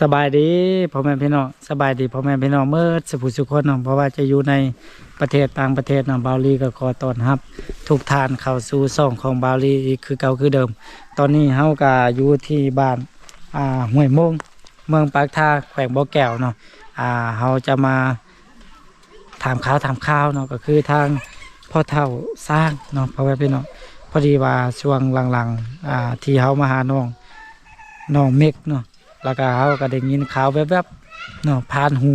สบายดีพ่อแม่พี่น้องสบายดีพ่อแม่พี่น้องเมื่อสุภุสุคนเนาะเพราะว่าจะอยู่ในประเทศต่างประเทศเนาะบาวลีก็ขอต้อนรับ ทุกท่านเข้าสู่ซ่องของบาวลีอีกคือเก่าคือเดิม ตอนนี้เฮาก็อยู่ที่บ้านอ่าห้วยโมงเมืองปากท่าแขวงบ่อแก้วเนาะอ่าเฮาจะมาถามข่าวถามข่าวเนาะก็คือทางพ่อเฒ่าสร้างเนาะพ่อแม่พี่น้องพอดีว่าช่วงหลังๆอ่าที่เฮามาหาน้องน้องเมกเนาะ แล้วก็เขาก็ได้ยินข่าวแวบๆเนาะผ่านหู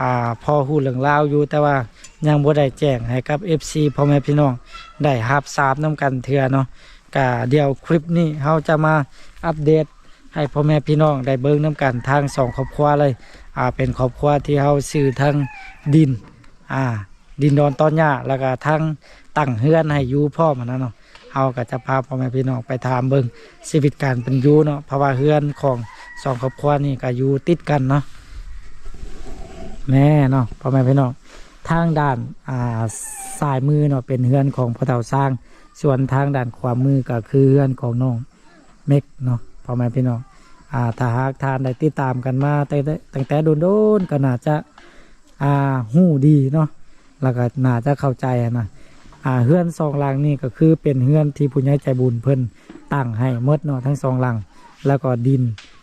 อ่าพอหูเรื่องราวอยู่แต่ว่ายังบ่ได้แจ้งให้กับ FC พ่อแม่พี่น้องได้รับทราบนํกันเทื่อเนาะก็เดี๋ยวคลิปนี้เขาจะมาอัปเดตให้พ่อแม่พี่น้องได้เบิ่งนํกันทางสองครอบครัวเลยอ่าเป็นครอบครัวที่เขาซื้อทั้งดินอ่าดินดอนตอนหญ้าแล้วก็ทั้งตั้งเฮือนให้อยู่พ่อมันนะเนาะเฮาก็จะพาพ่อแม่พี่น้องไปถามเบิ่งชีวิตการเป็นอยู่เนาะเพราะว่าเฮือนของ สองครอบครัวนี่ก็อยู่ติดกันเนาะแม่เนาะพ่อแม่พี่น้องทางด้านอ่าซ้ายมือเนาะเป็นเฮือนของพ่อเฒ่าสร้าง ส่วนทางด้านขวามือก็คือเฮือนของน้องเมกเนาะพ่อแม่พี่น้องอ่าถ้าหากทานได้ติดตามกันมาตั้งแต่ตั้งแต่โดนๆก็น่าจะอ่าหู้ดีเนาะแล้วก็น่าจะเข้าใจนะอ่าเฮือนสองหลังนี่ก็คือเป็นเฮือนที่ผู้ใหญ่ใจบุญเพิ่นตั้งให้หมดเนาะทั้งสองหลังแล้วก็ดิน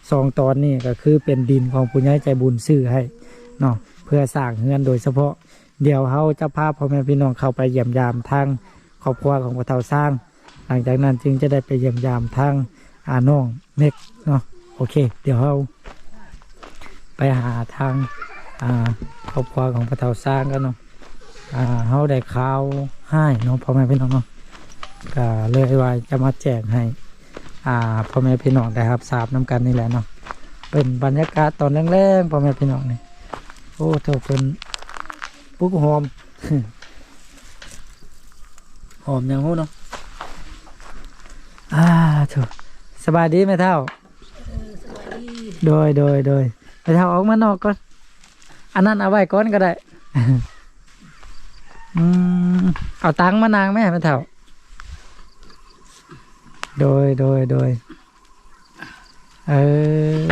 สองตอนนี่ก็คือเป็นดินของผู้ใหญ่ใจบุญซื้อให้เนาะเพื่อสร้างเฮือนโดยเฉพาะ เดี๋ยวเขาจะพาพ่อแม่พี่น้องเข้าไปเยี่ยมยามทางครอบครัวของพ่อเฒ่าสร้าง หลังจากนั้นจึงจะได้ไปเยี่ยมยามทางอาน้องเน็กเนาะโอเค เดี๋ยวเราไปหาทางอาครอบครัวของพ่อเฒ่าสร้างกันเนาะอาเขาได้ข่าวให้เนาะพ่อแม่พี่น้องเนาะก็เลยว่าจะมาแจ้งให้ อ่าพ่อแม่พี่น้องได้ครับทราบน้ำกันนี่แหละเนาะเป็นบรรยากาศตอนแรงๆพ่อแม่พี่น้องนี่โอ้เท่าเป็นปุ๊กหอมหอมยังหู้เนาะอ่าเถอะสบายดีไหมเท่าโดยโดยโดยไปเท่าออกมานอกก่อนอันนั้นเอาไว้ก่อนก็ได้ อืม เอาตังค์มานางไหมไม่เท่า โดยโดยโดยเออ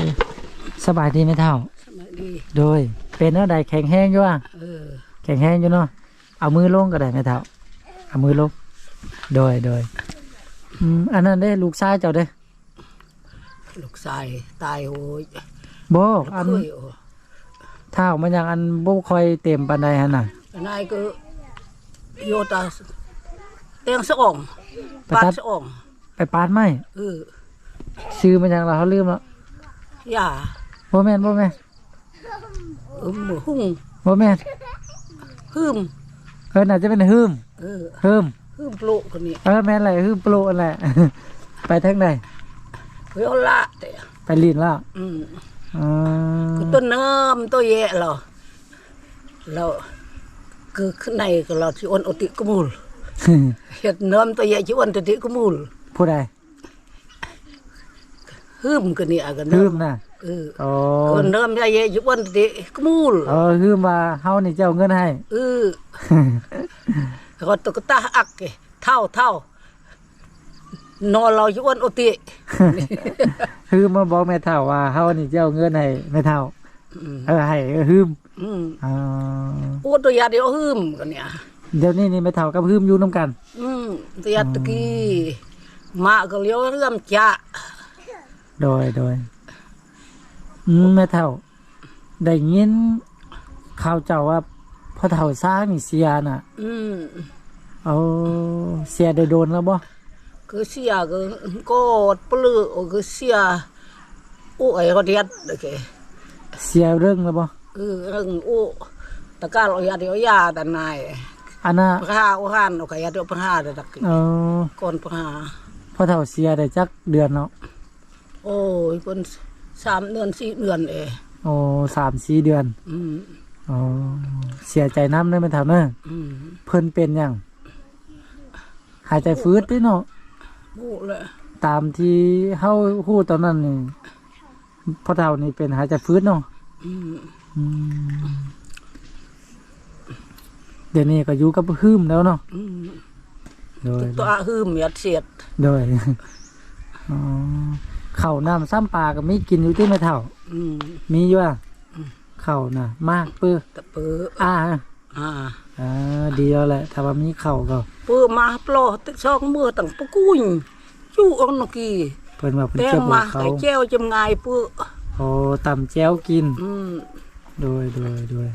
สบายดีไหมเท่าสมัยดี โดย เป็นเนาะใดแข็งแห้งอยู่อะเออแข็งแห้งอยู่เนาะเอามือลงก็ได้ไหมเท่า เอามือลง โดยโดยอืมอันนั้นเด้ลูกชายเจ้าเด้ลูกชายตายโอ้ยโบอันเคยโอ้เท่ามันยังอันโบคอยเต็มปันใดฮะน่ะนายก็โยตาเตียงสะอ่องไปปาดตัดสะอ่อง ไปปาดไหมเออซื้อมันยังเราเขาลืมแล้วย่าโบแมนโบแมนเออมือหุ่งโบแมนหืมเออน่าจะเป็นฮึมเออฮึมหืมปลุกคนนี้เออแม่นอะไรฮึมโปรอะไรไปทางไหนเฮ้ยเอาละแต่ไปลีนแล้วอืมอ๋อคือต้นน้ำตัวแย่เราเราคือข้างในก็เราที่อ้วนอติกมูลเห็ดน้ำตัวแย่ที่อ้วนอติกมูล ผู้ใดหืมกันนี่อะกันฮึเน้มน่ะำเอออ๋อคนน้ำตัวแย่ที่อ้วนอติกมูลเออฮึมว่าเฮานี่เจ้าเงินให้เออก็ตกตาอักเกเท่าเท่านอนเราอยู่วันโอติฮึมมาบอกแม่เฒ่าว่าเฮานี่เจ้าเงินให้แม่เฒ่าอืมเออให้เออฮึมอืมอ๋อโอ้ตัวยาเดียวหืมกันเนี่ยเดี๋ยวนี้นี่แม่เฒ่ากับฮึมอยู่นํกัน อืมตัวยาตะกี้ มาก็เลี้ยวเรื่อมจะโดยโดยอืมแม่เฒ่า ได้ยินข่าวเจ้าว่าพ่อเฒ่าสร้างนี่เสียน่ะ อืมเอาเสียได้โดนแล้วบ่ก็เสียก็กอดปลื้อก็เสียโอ้ไอ้ก็เดียดโอเคเสียเรื่องแล้วบ่เออเรื่องโอ้ตะการเอายาเดียวยาแต่นายอันน่ะพระหาโอหันโอเคยาเดียวพระหาเด็กเออก่อนพระหา พ่อเฒ่าเสียได้จักเดือนเนาะโอ้ยเป็นสามเดือนสี่เดือนเองโอ้สามสี่เดือนอืมอ๋อเสียใจน้ำได้ไหมถามเนอะอืมเพิ่นเป็นหยังหายใจฟื้นด้วยเนาะบูเลยตามที่เฮาฮู้ตอนนั้นนี่พ่อเฒ่านี่เป็นหายใจฟื้นเนาะอืมอืมเดี๋ยวนี้ก็อยู่กับฮึมแล้วเนาะอืม โดยตัวอาหืมเมียดเสียดโดยอ๋อข้าวน้ำซ้ำปลาก็มีกินอยู่ที่ไม่เท่าออืมมีอยู่อะเข่าน่ะ มากเปื้อตะเปื้ออ่าอ่าอ่าดีแล้วแหละถ้าว่ามีเข่าก็เปื้อมาปลอตึกซองมือตั้งปะกุ้ยจู่ออนนกีเพิ่นว่าเพิ่นแตเจ็งบหัวมาเขาไก่แจ้วจำงายเปื้อโอ้ตำแจ้วกิน อืมโดยโดยโดย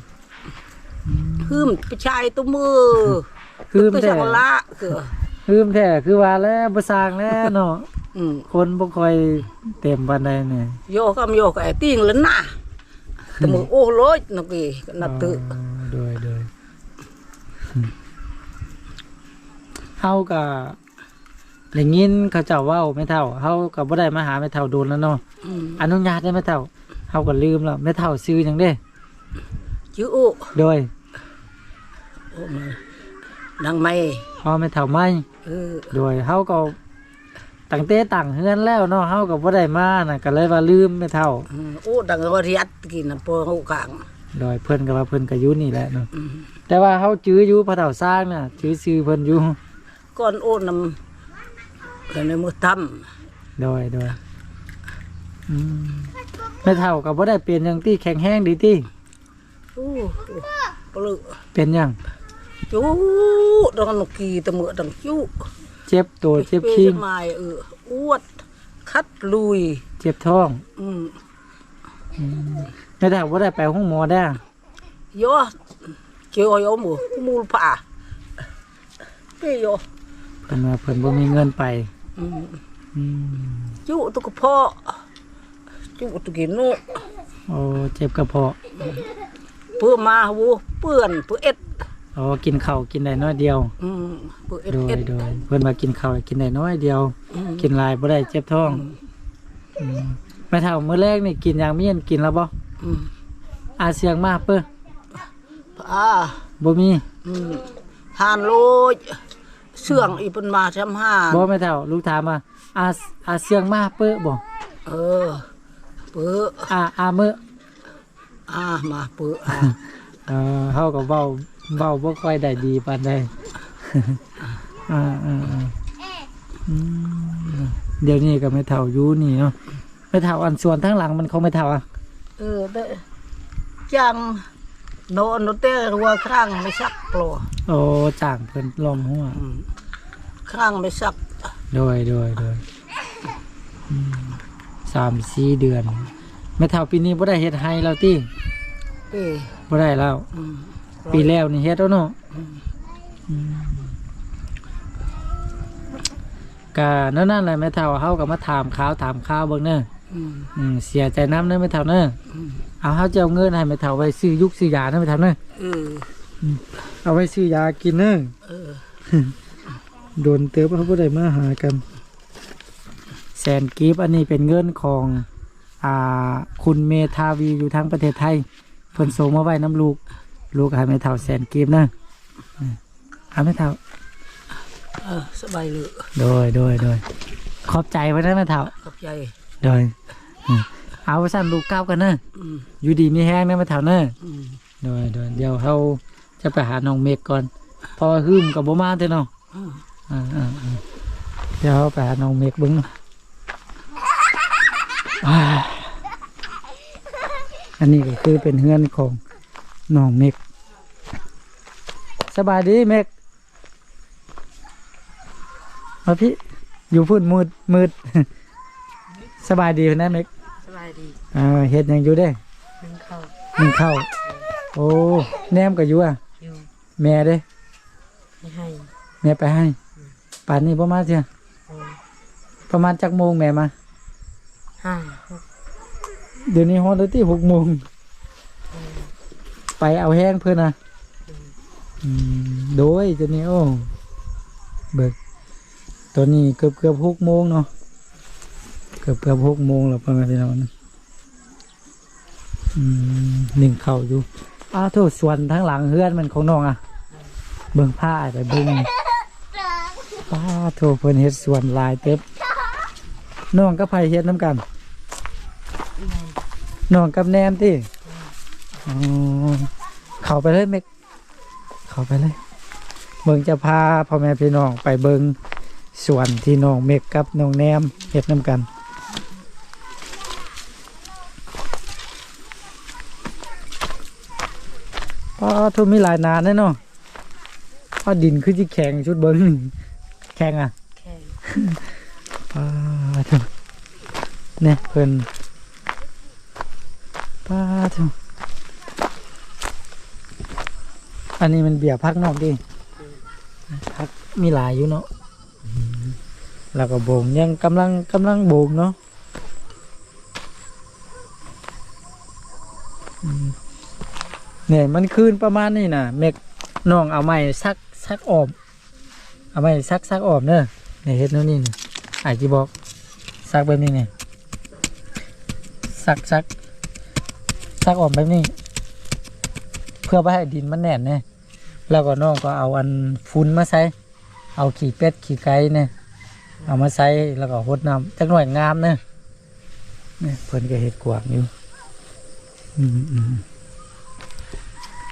หืมไปชายตัวมือ คืมตัวแท้สักละเกือคืมแท้คือว่าแล้วบ่สร้างแล้วเนาะอืมคนบ่ค่อยเต็มปานใดเนี่ย โยกำโยกไอ้ติ้งแล้วน่ะแต่มือโอ้โลยนกีนับตืออ๋อโดยโดยอืมเฮาก็ได้ยินเขาเจ้าเว้าแม่เฒ่าเฮาก็บ่ได้มาหาแม่เฒ่าโดนแล้วเนาะอืม อนุญาตได้แม่เฒ่าเฮาก็ลืมแล้วแม่เฒ่าชื่อหยังเด้ชื่อโอ้โดยโอ้ม นางไม่พ่อแม่เฒ่าไม่เออโดยเฮาก็ตั้งแต่ตั้งเฮือนแล้วเนาะเฮาก็บ่ได้มาน่ะก็เลยว่าลืมแม่เฒ่าอืมโอ้ดังว่าเรียดกินน้ำโปงกลางโดยเพิ่นก็ว่าเพิ่นก็อยู่นี่แหละเนาะอืมแต่ว่าเฮาจื้ออยู่พระเฒ่าสร้างน่ะจื้อชื่อเพิ่นอยู่ก้อนโอ้นำในมือทโดยโดยอืมแม่เฒ่าก็บ่ได้เป็นหยังที่แข็งแรงดีที่ำโอ้ปลึกเป็นหยัง จู้ดังนกกีตะมือดังจู้เจ็บตัวเจ็บคิงไม้เอออ้วด คัดลุย เจ็บท้อง อืมแม่เฒ่าบ่ได้ไปห้องหมอได้โยเกี่ยวโยหมูมูลผ่าเปี้ยโยเพิ่นว่าเพิ่นบ่มีเงินไปอืมอืมจู้ตุกพ่อจู้ตุกินโนโอ้เจ็บกระเพาะเพื่อมาวูเปื่อนเพื่อเอ็ด อ๋อกินข้าวกินได้น้อยเดียว อืมเพื่อเอ็ดโดยเอ็ดโดยเพิ่นว่ากินข้าวกินได้น้อยเดียว อืมกินหลายบ่ได้เจ็บท้องอืมแม่เฒ่ามื้อแรกนี่กินอย่างมีอันกินแล้วบ่อืมอาเสียงมากเป้ออ่าบ่มีอืมหานโลยเสื่องอีเป็นมาทำหานบ่แม่เฒ่าลูกถามว่าอาอาเสียงมากเป้อบ่เออเปื้ออาอามื้ออ่ามาเปื้ออ่า เออเฮาก็เว้า เว้าบ่ค่อยได้ดีปานใดอ่าอ่าอ่าอืมเดี๋ยวนี้ก็ไม่เท่าอยู่นี่เนาะไม่เท่าอันส่วนทั้งหลังมันเขาไม่เท่าอะ เออได้จังโนโนเตรัวครั้งไม่สักโปรโอ้จ่างเพิ่นลมหัวอืมครั้งไม่สักโดยโดยโดยอืมสามสี่เดือน ไม่เท่าปีนี้บ่ได้เฮ็ดให้แล้วติเอ้บ่ได้แล้ว อืม ปีแล้วนี่เฮ็ดแล้วเนาะอืมก็นั่นนั่นแหละแม่เท่าเฮาก็มาถามข่าวถามข่าวเบิ่งเด้ออืมอืมเสียใจน้ำเด้อแม่เท่าเด้ออืมเอาเฮาจะเอาเงินให้แม่เท่าไว้ซื้อยุกซื้อยาเด้อแม่เท่าเด้อเออเอาไว้ซื้อยากินเด้อเออโดนเติบเขาบ่ได้มาหากันแสนกีบอันนี้เป็นเงินของอ่าคุณเมธาวีอยู่ทั้งประเทศไทยเพิ่นส่งมาไว้น้ำลูก ลูกให้แม่เท่าแสนกีบนะอืมเอาแม่เท่าเออสบายเลยโดยโดยโดยขอบใจไว้นะแม่เท่าขอบใจโดยอืมเอาไว้สั่นลูกก้าวกันเนอะอืมอยู่ดีมีแห้งนะแม่เท่าเนอะอืมโดยโดยเดี๋ยวเขาจะไปหาน้องเมฆก่อนพอหืมกับบ่มาเด้อเนาะอืมอ่าอ่าอ่าเดี๋ยวเราไปหาน้องเมฆเบึ้งอ่าอันนี้ก็คือเป็นเฮือนของน้องเมฆ สบายดีเมฆมาพี่ อยู่พุ่นมืดมืดสบายดีนะเมฆสบายดีอ่าเฮ็ดหยังอยู่เด้นึ่งข้าวหนึ่งข้าวโอ้แนมก็อยู่อะอยู่แม่เด้ไม่ให้แม่ไปให้ป่านนี้ประมาณเท่าประมาณจักโมงแม่มาห้าเดี๋ยวนี้ฮอดที่หกโมงไปเอาแห้งเพื่อนนะอืม โดยจะนี้โอ้เบิกตัวนี้เกือบเกือบหกโมงเนาะเกือบเกือบหกโมงแล้วประมาณนี้เนาะอืมหนึ่งเข่าอยู่อ้าวโทษส่วนทั้งหลังเฮือนมันของน้องอะ เบิ่งผ้าไปเบิ่งป้าโทษเพิ่นเฮ็ดส่วนลายเต็บน้องกับไผเฮ็ดน้ำกันน้องกับแนมที่เข้าไปเลยเมก เขาไปเลยเบิงจะพาพ่อแม่พี่น้องไปเบิงสวนที่น้องเมกกับน้องแนมเห็ดน้ำกันพอทุ่มมีหลายนานแน่นอนพอดินขึ้นที่แข็งชุดเบิงแข็งอะแข็งพอทุ่มเนี่ยเพิ่นพอทุ่ม อันนี้มันเบียร์พักนอกดิพักมีหลายอยู่เนาะแล้วก็โบงยังกำลังกำลังโบงเนาะเนี่ยมันคืนประมาณนี้นะเมกน้องเอาไม้ซักซักออมเอาไม้ซักซักออมเนอะเนี่ยเฮ็ดโน่นนี่นี่อาจจะบอกซักแบบนี้เนี่ยซักซักซักออมแบบนี้ เพื่อไม่ให้ดินมันแน่นเนี่ย แล้วก็น้องก็เอาอันฟุ้นมาใส่เอาขี้เป็ดขี้ไก่เนี่ยเอามาใส่แล้วก็หดน้ำจักหน่อยงามเนี่ยเนี่เพิ่นก็เฮ็ดกวางอยู่อืมอืม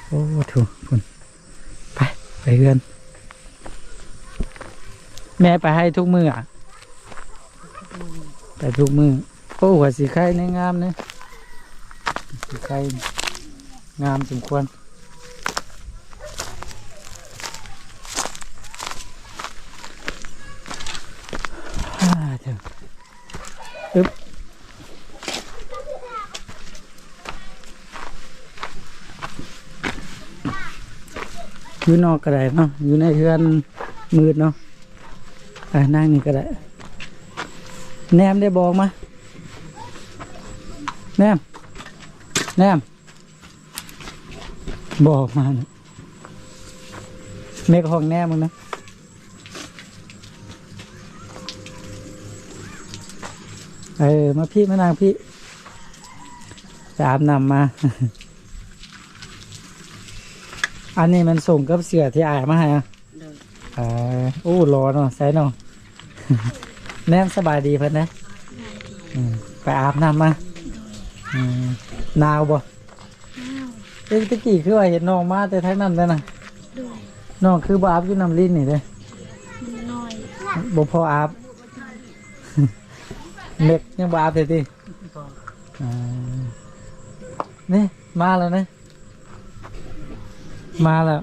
โอ้ถูกคุณไปไปเรื่อนแม่ไปให้ทุกมืออะไปทุกมือโอ้หัวสีไข่ในงามเนี่ยสีไข่งามสมควร อึ๊บอยู่นอกก็ได้เนาะอยู่ในเรือนมืดเนาะอ่านั่งนี่ก็ได้แนมได้บอกมาแนมแนมบอกมานะเมฆห้องแนมมึงนะ ออ มาพี่มานางพี่จะอาบน้ำมา อันนี้มันส่งกับเสือที่อายมาให้อะโดยเออโอ้ร้อนเนาะใส่เนาะแนมสบายดีเพิ่นนะอืมไปอาบน้ำมาอืมหนาวบ่เอ้ยตะกี้คือว่าเห็นน้องมาแต่ทั้งนั้นเลยนะด้วยน้องคือบ่อาบอยู่น้ำลิ้นนี่เด้มันน้อยบ่พออาบ เม็กยังบ่อาบเลยติบอกอ่านี่มาแล้วนะ มาแล้ว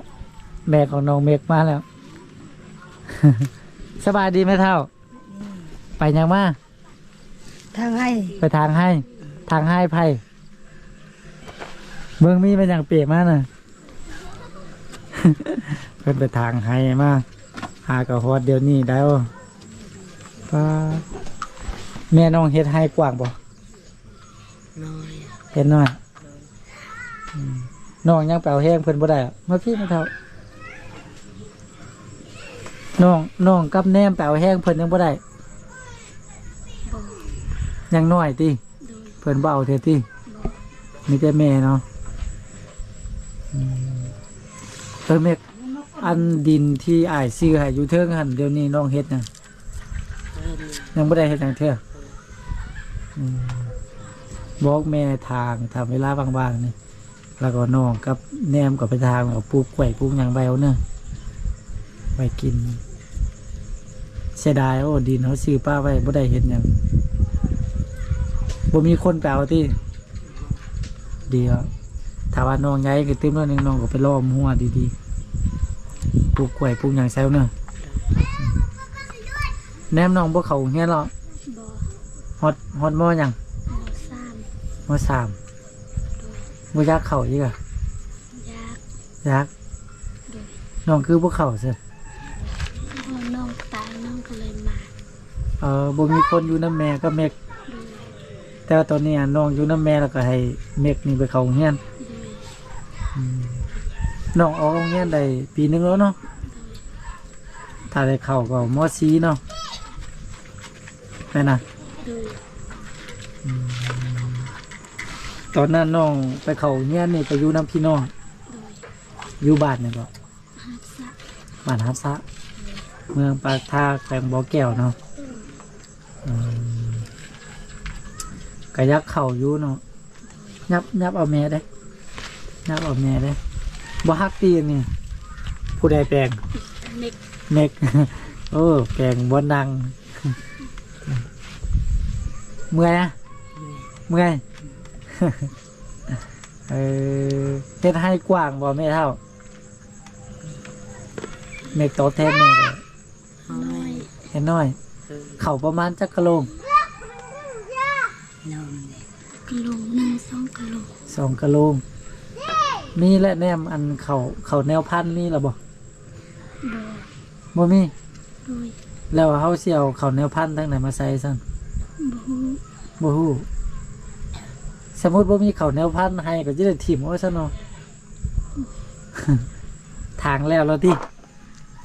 แม่ของน้องเมกมาแล้ว สบายดีไหมเท่า ไปยังมาทางให้ ไปทางให้ ทางให้ไพ่เมืองมีเป็นอย่างเปียกมากน่ะเพิ่นไปทางให้มาหากระฮอดเดี๋ยวนี้ได้วป้า แม่น้องเฮ็ดให้กว้างบ่น้อยเห็นน่อยอืมน้องยังเปล่าแห้งเพิ่นบ่ได้อะมาพี่มาเท่าน้องน้องกับแนมเปล่าแห้งเพิ่นยังบ่ได้บอกยังน้อยติโดยเพิ่นบ่เอาเท่ติมีแต่แม่เนาะอืมเออแม่อันดินที่อ้ายซื้อให้อยู่เทิงหั่นเดี๋ยวนี้น้องเฮ็ดน่ะเพิ่นยังบ่ได้เฮ็ดหยังเทื่อ บอกแม่ทางทำเวลาว่างๆนี่แล้วก็น้องกับแนมก็ไปทางเอาปลูกกล้วยปลูกยังไว้เอาเนอะไว้กิน เสียดายโอ้ดินเขาซื้อป้าไว้บ่ได้เห็นหยังบ่มีคนไปเอาที่ดีครับถ้าว่าน้องใหญ่ก็เต็มแล้วนึงน้องก็ไปล้อมหัวดีๆปลูกกล้วยปลูกยังแซวเนอะแนมน้องบ่เขาเฮียหรอ ฮอดฮอดมอหยังหมอสามมอสามบ่อยากเข้าอีกอะยากอยากโดยน้องคือบ่เข้าซะพอน้องตายน้องก็เลยมาเออบ่มีคนอยู่นำแม่ก็เมกโดยแต่ว่าตอนนี้อะน้องอยู่นำแม่แล้วก็ให้เมกนี่ไปเข้าโรงเรียนโดยน้องออกโรงเรียนได้ปีหนึงแล้วเนาะถ้าได้เข้าก็มอซีเนาะแม่นะ ตอนนั้นน้องไปเข้าโรงเรียนนี่ก็อยู่นํพี่น้องโดยอยู่บ้านนี่ก็ฮัสสะบ้านฮับซะเมืองปากทาแขวงบ่อแก้วเนาะอืมก็อยักเข้าอยู่เนาะยับยับเอาแม่ได้ยับเอาแม่ได้บ่ฮักตีอันนี่ผู้ใดแปลง เน็กเน็ก โอ้แปลงบ่ดัง เมื่อยนะเมื่อย เเออเฮ็ดให้กว้างบ่แม่เท่าเมกโตแทนแม่เลยน้อยเฮ็ดน้อยเข่าประมาณจักกะโลงกะโหลกหนึ่งสองกะโหลกสองกะโลง มีและแนมอันเข่าเข่าแนวพันธุ์มีแล้วบ่บ่บ่มี โดยแล้วเฮาสิเอาเข่าแนวพันธุ์ทั้งไหนมาใส่ซั่นบ่ฮู้บ่ฮู้ สมมุติบ่มีเข่าแนวพันธุ์ให้ก็จะได้ถิ่มเอาซะเนาะทางแล้วแล้วติ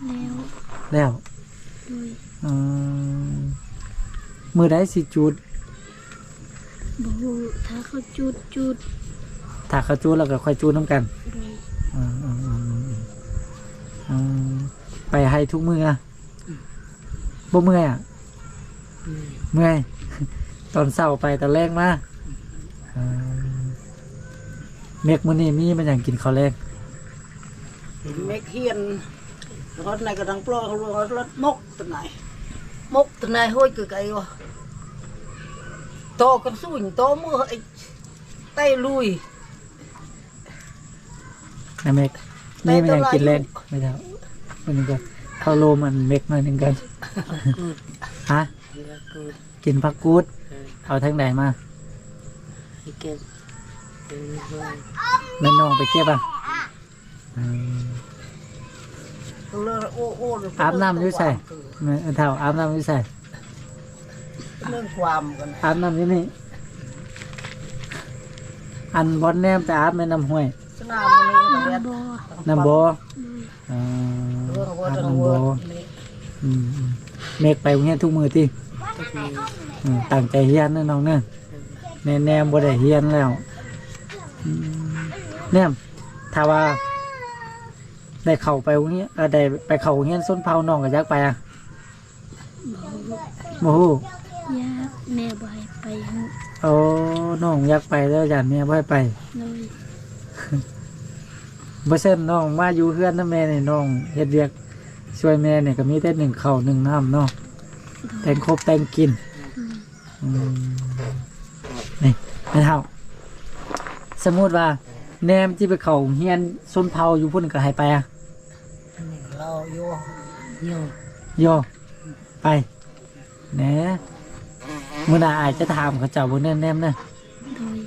แล้วแล้วโดยอืมมือได้สิจูดบ่ฮู้ถ้าเขาจุดจุดถ้าเขาจูดแล้วก็ค่อยจูดน้ำกันโดยอืมอืมอืมอืมอืมไปให้ทุกมืออะบ่เมื่อยอะเมื่อย ตอนเศร้าไปตอนแรกมาอืม เมกมื้อนี้มีมันอย่างกินข้าวแรกเมกเฮียนรถไหนก็ดังปลอรถรถมกตัวไหนมกตัวไหนห้อยคือไกวะโตกันสู้ยโตมือไอ้ไต้ลุยนะเมกนี่มันอย่างกินแรงไม่เท่ามันนึงก็ข้าวโลมันเมกหน่อยหนึงกันฮะกินผักกูดเอาทั้งไหนมา เก็บเงินด้วยแม่น้องไปเก็บอะอืมโอ้โอ้อาบน้ำอยู่ใส่แม่เท่าอาบน้ำอยู่ใส่เรื่องความกันอาบน้ำอยู่นี่อันบอนแนมไปอาบแม่น้ำห้วย สนามมันนี่นะบ่น้ำบ่อโดยอ่าเรื่องวัอาดบเรื่องน้ำวับ่อดนี่อืมอืมเมกไปโรงเรียนทุกมือที่ทุกมืออืมตั้งใจเฮียนเนอะน้องเนอะ แน่แน่บ่ได้เฮียนแล้วอืมเนี่ยถ้าว่า ได้เข้าไปโรงเรียนเอ่อได้ไปเข้าโรงเรียนส้นเผาน้องก็อยากไปอะโมโหยากแม่บ่ให้ไปฮู้โอ้น้องอยากไปแล้วอยากแม่บ่ให้ไปโดยบ่เช่นน้องมาอยู่เฮือนนำแม่นี่น้องเฮ็ดเวียกช่วยแม่นี่ก็มีแต่หนึ่งข้าวหนึ่งน้ำเนาะแต่งครบแต่งกินอืมอืมนี่ ไม่เท่า สมมุติว่า แนมที่ไปเข้าโรงเฮียนส้นเผาอยู่พุ่นก็ให้ไปอะเราโยโยโยไปแหน่มื้อหน้าอาจจะถามเขาเจ้าบ่แน่แนมนะโดย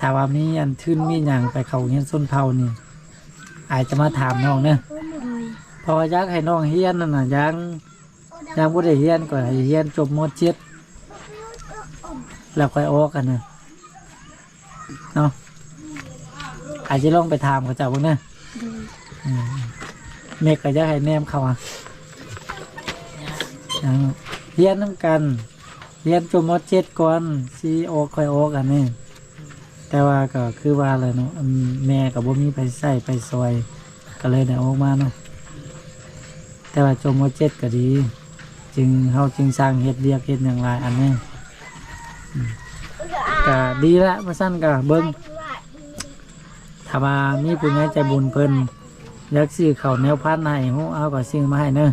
ถ้าว่ามีอันทื่นมีหยังไปเข้าโรงเฮียนส้นเผานี่อาจจะมาถามน้องเนะโดยเพออยากให้น้องเฮียนนั่นน่ะยังยังบ่ได้เฮียนก็ให้เฮียนจบม .7 แล้วค่อยออกกันนะเนาะ อาจจะลองไปถามเขาเจ้าเบิ่งนะโดยอืมเมกก็อยากให้แนมเขาอะยังเฮียนนํกันเฮียนจบม .7 ก่อนสิออกค่อยออกกันนี่แต่ว่าก็คือว่าแหละเนาะอืมแม่ก็บ่มีไปใส่ไปซอย ก็เลยได้ออกมาเนาะแต่ว่าจมว่าเจ็ดก็ดี จึงเฮาจึงสร้างเฮ็ดเรียกเฮ็ดอย่างไรอันนี้อืมก็ดีละมาสั้นก็เบิ่ง ถ้าว่ามีผู้ใหญ่ใจบุญเพิ่นอยากซื้อข้าวแนวพันธุ์ให้ฮู้เอาก็ซื้อมาให้เด้อ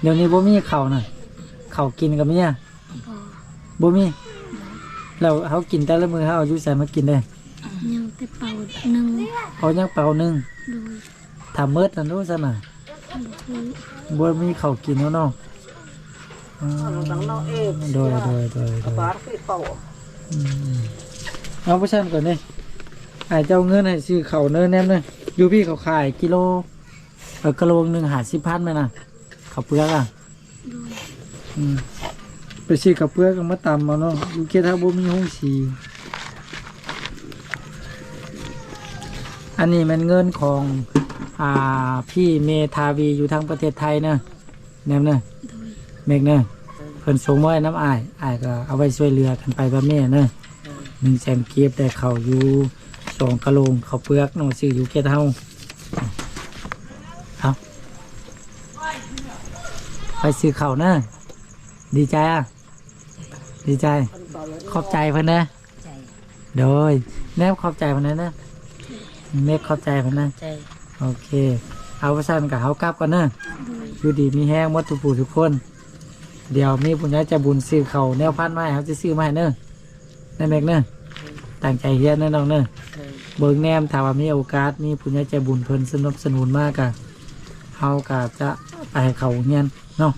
เดี๋ยวนี้บ่มีข้าวน่ะข้าวกินก็มีอะบ่บ่มีแล้วเฮากินแต่ละมื้อเฮาเอาอยู่ใส่มากินได้ยังแต่เป่าหนึ่งเอายังเปล่าหนึงโดยถ้าเมิดนั่นรู้ซั่นน่ะบ่ฮู้บ่มีข้าวกินแล้วเนาะอืมเราดังเราเองโดยโดยโดยโดยปาร์ตี้เป่าอืมเอาไปชั่นก่อนนี่ อาจจะเอาเงินให้ซื้อเขาเนื้อแนมเลยอยู่พี่เขาขายกิโลเออกะโลหนึ่งหาสิบพันไหมนะเขาเปลือกอะอืมไปซื้อกับเปลือกก็มาตำมาเนาะยู่เกท่าบ่มีห้องสีอันนี้มันเงินของอ่าพี่เมทาวีอยู่ทางประเทศไทยเนอะแนมเนอะเมกเนอะเพิ่นส่งมาให้น้ำอายอายก็เอาไว้ช่วยเหลือกันไปบ่แม่เนอะหนึ่งแสนเก็บได้เขาอยู่ สองกะโหลงเขาวเปลือกเนาะซื้ออยู่เกท่าเอาไปซื้อเขาวเนอะดีใจอะ ดีใจ ขอบใจเพิ่นนะใจโดยแนบขอบใจเพิ่นนะนะเมฆขอบใจเพิ่นนะใจโอเคเอาไปสั่นกับเขากลับกันนะโดยอยู่ดีมีแห้งหมดทุกผู้ทุกคน เดี๋ยวมีปุญญาจะบุญซื้อเขาวแนวพันธุ์มาให้เขาจะซื้อมาให้เนอะนั่นเองเนอะตั้งใจเฮียนเนอะน้องเนอะ เบิงแนมถ้าว่ามีโอกาสมีผู้ใหญ่ใจบุญเพิ่นสนับสนุนมากอะเฮาก็จะไปให้เขาเรียเนาะ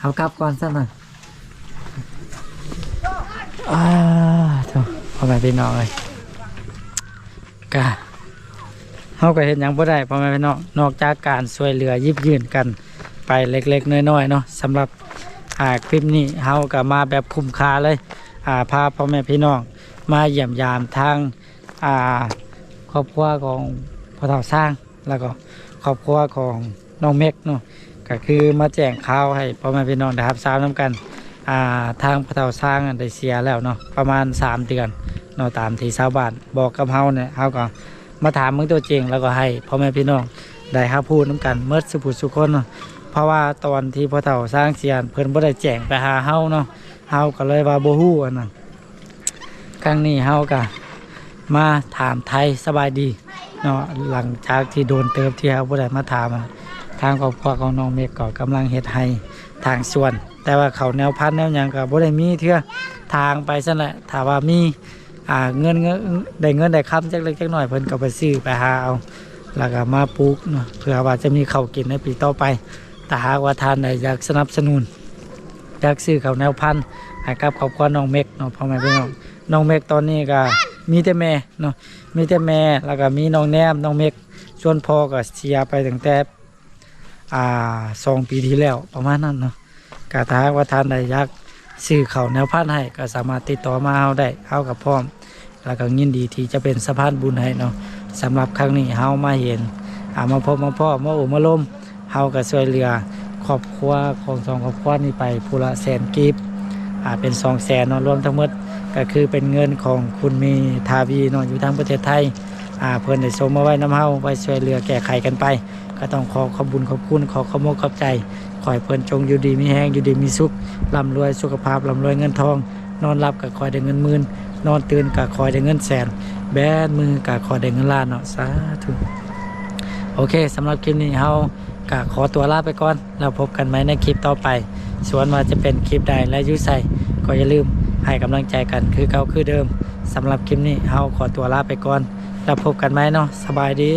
เอากลับก่อนซะหน่อยอ่าโถพ่อแม่พี่น้องเลยกะเฮาก็เห็นยังบ่ได้พ่อแม่พี่น้องนอกจากการช่วยเหลือยิบยื่นกันไปเล็ก ๆ น้อยๆเนาะสำหรับอ่าคลิปนี้เฮาก็มาแบบคุ้มค่าเลยอ่าพาพ่อแม่พี่น้อง มาเยี่ยมยามทางอ่าครอบครัวของพ่อเฒ่าสร้างแล้วก็ครอบครัวของน้องเม็กเนาะก็คือมาแจ้งข่าวให้พ่อแม่พี่น้องได้รับทราบน้ำกันอ่าทางพ่อเฒ่าสร้างได้เสียแล้วเนาะประมาณ 3 เดือนเนาะตามที่ชาวบ้านบอกกับเฮาเนี่ยเฮาก็มาถามมึงตัวจริงแล้วก็ให้พ่อแม่พี่น้องได้รับพูดน้ำกันเมื่อสุภุสุคนเนาะเพราะว่าตอนที่พ่อเฒ่าสร้างเสียเพิ่นบ่ได้แจ้งไปหาเฮาเนาะเฮาก็เลยว่าบ่ฮู้อันนั้น ครั้งนี้เฮาก็มาถามไทยสบายดีเนาะหลังจากที่โดนเติบที่เฮาบ่ได้มาถามทางครอบครัวของน้องเมฆก็กำลังเฮ็ดให้ทางสวน แต่ว่าเขาแนวพันธุ์แนวหยังก็บ่ได้มีเทื่อทางไปซั่นแหละถ้าว่ามีอ่าเงินเงินได้เงินได้คำจักเล็กจักน้อยเพิ่นก็ไปซื้อไปหาเอาแล้วก็มาปลูกเนาะเพื่อว่าจะมีข้าวกินในปีต่อไปถ้าหากว่าท่านใดอยากสนับสนุนอยากซื้อเขาวแนวพันธุ์ให้กับครอบครัวน้องเมกเนาะพ่อแม่พี่น้อง น้องเมกตอนนี้ก็มีแต่แม่เนาะมีแต่แม่แล้วก็มีน้องแนมน้องเมกส่วนพ่อก็เสียไปตั้งแต่อ่าสองปีที่แล้วประมาณนั้นเนาะก็ถ้าว่าท่านใดอยากซื้อเขาแนวพันให้ก็สามารถติดต่อมาเฮาได้เฮากับพร้อม แล้วก็ยินดีที่จะเป็นสะพานบุญให้เนาะสำหรับครั้งนี้เฮามาเห็นอามาพบมาพ่อมาโอ้มาลมเฮาก็ช่วยเหลือครอบครัวของสองครอบครัวนี้ไปผู้ละแสนกีบอ่าเป็นสองแสนเนาะรวมทั้งหมด ก็คือเป็นเงินของคุณมีทาวีเนาะอยู่ทางประเทศไทยอ่าเพิ่นได้ส่งมาไว้น้ำเฮาไว้ช่วยเหลือแก้ไขกันไป ก็ต้องขอขอบุญขอบคุณขอขอมกขอบใจขอให้เพิ่นจงอยู่ดีมีแห้งอยู่ดีมีสุขร่ำรวยสุขภาพร่ำรวยเงินทอง นอนหลับก็คอยได้เงินหมื่นนอนตื่นก็คอยได้เงินแสน แบนมือก็คอยได้เงินล้านเนาะสาธุโอเคสำหรับคลิปนี้เฮาก็ขอตัวลาไปก่อนแล้วพบกันไหมในคลิปต่อไป ส่วนว่าจะเป็นคลิปใดและยุใส่ก็อย่าลืม ให้กำลังใจกันคือเก่าคือเดิมสำหรับคลิปนี้เฮาขอตัวลาไปก่อนแล้วพบกันไหมเนาะสบายดี